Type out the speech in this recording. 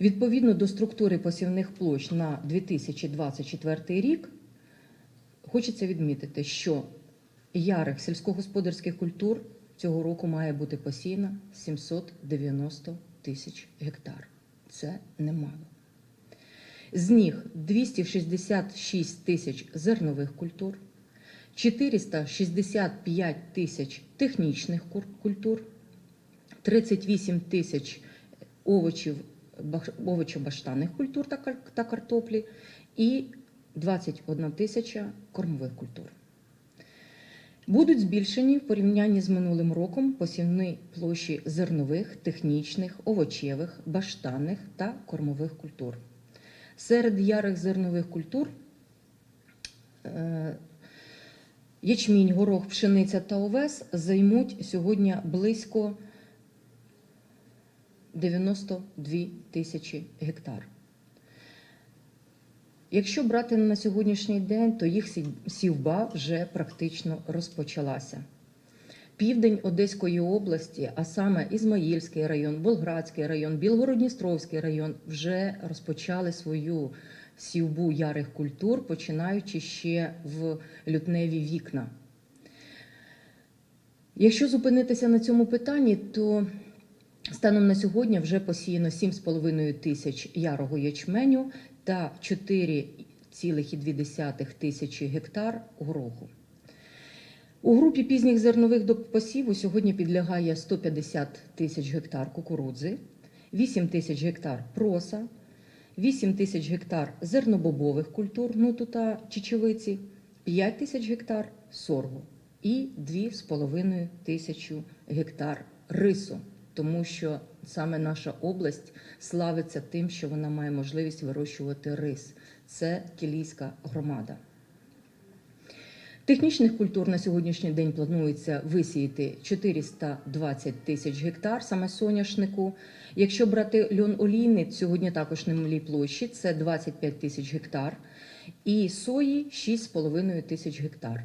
Відповідно до структури посівних площ на 2024 рік, хочеться відмітити, що ярих сільськогосподарських культур цього року має бути посіяно 790 тисяч гектар. Це немало. З них 266 тисяч зернових культур, 465 тисяч технічних культур, 38 тисяч овочів, овочо-баштанних культур та картоплі і 21 тисяча кормових культур. Будуть збільшені в порівнянні з минулим роком посівні площі зернових, технічних, овочевих, баштанних та кормових культур. Серед ярих зернових культур е, ячмінь, горох, пшениця та овес займуть сьогодні близько 92 тисячі гектар. Якщо брати на сьогоднішній день, то їх сівба вже практично розпочалася. Південь Одеської області, а саме Ізмаїльський район, Болградський район, Білгородністровський район вже розпочали свою сівбу ярих культур, починаючи ще в лютневі вікна. Якщо зупинитися на цьому питанні, то станом на сьогодні вже посіяно 7,5 тисяч ярого ячменю та 4,2 тисячі гектар гороху. У групі пізніх зернових посіву сьогодні підлягає 150 тисяч гектар кукурудзи, 8 тисяч гектар проса, 8 тисяч гектар зернобобових культур, нуту та чечевиці, 5 тисяч гектар соргу і 2,5 тисячі гектар рису, тому що саме наша область славиться тим, що вона має можливість вирощувати рис. Це Кілійська громада. Технічних культур на сьогоднішній день планується висіяти 420 тисяч гектар, саме соняшнику. Якщо брати льон олійний, сьогодні також на малій площі, це 25 тисяч гектар, і сої 6,5 тисяч гектар.